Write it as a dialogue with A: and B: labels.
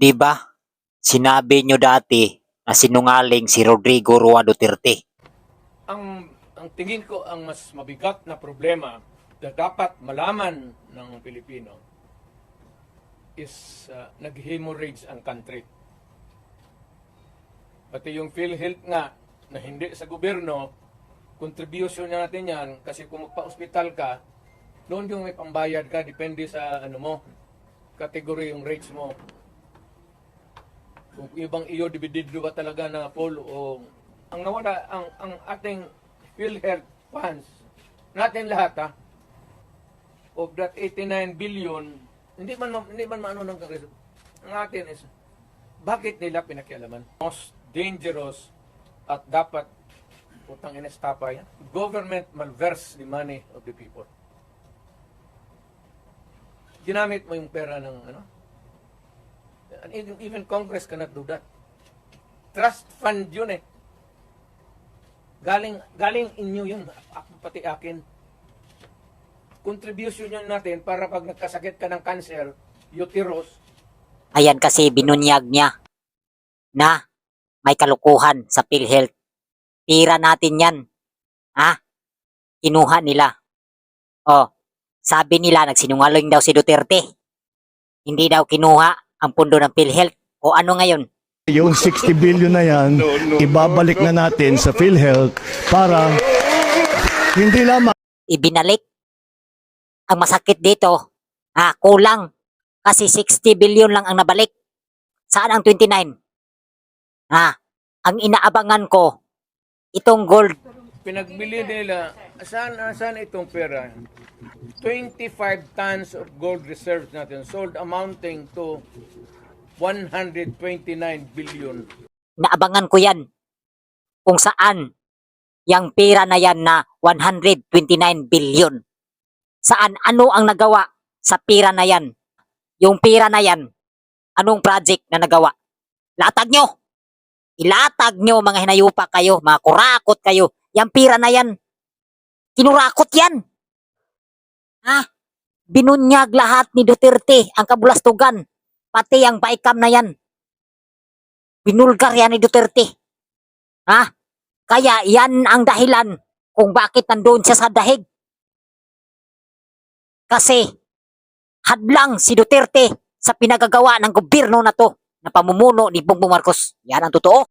A: Di ba? Sinabi nyo dati na sinungaling si Rodrigo Roa Duterte.
B: ang ang tingin ko ang mas mabigat na problema na dapat malaman ng Pilipino is uh, nag-hemorrhage ang country. Pati yung PhilHealth nga na hindi sa gobyerno, contribution na natin yan kasi kung magpa-hospital ka, doon yung may pambayad ka, depende sa ano mo, category yung rates mo. Kung ibang iyo dividido ba talaga na full o ang nawala ang ang ating PhilHealth funds natin lahat ha of that 89 billion hindi man ma- hindi man maano ng Kongreso. Ang atin is bakit nila pinakialaman? Most dangerous at dapat utang inestapa yan. Government malverse the money of the people. Ginamit mo yung pera ng ano And even, even Congress cannot do that. Trust fund yun eh. Galing, galing inyo yun, ako pati akin. Contribution yun natin para pag nagkasakit ka ng cancer, uterus,
A: Ayan kasi binunyag niya na may kalukuhan sa PhilHealth. Tira natin yan. Ha? Kinuha nila. Oh, sabi nila nagsinungaling daw si Duterte. Hindi daw kinuha ang pundo ng PhilHealth. O ano ngayon?
C: Yung 60 billion na yan, ibabalik na natin sa PhilHealth para hindi lamang
A: Ibinalik. Ang masakit dito, ah, kulang. Kasi 60 billion lang ang nabalik. Saan ang 29? Ah, ang inaabangan ko, itong gold
B: pinagbili nila, saan, saan itong pera? 25 tons of gold reserves natin sold amounting to 129 billion.
A: naabangan ko yan kung saan yung pera na yan na 129 billion. Saan ano ang nagawa sa pera na yan? Yung pera na yan, anong project na nagawa? Latag nyo! Ilatag nyo mga hinayupa kayo, mga kurakot kayo. Yung pera na yan, kinurakot yan. Ha? Binunyag lahat ni Duterte ang kabulastugan, pati ang paikam na yan binulgar yan ni Duterte. Ha? Kaya yan ang dahilan kung bakit nandoon siya sa dahig. Kasi hadlang si Duterte sa pinagagawa ng gobyerno na to na pamumuno ni Bongbong Marcos. Yan ang totoo.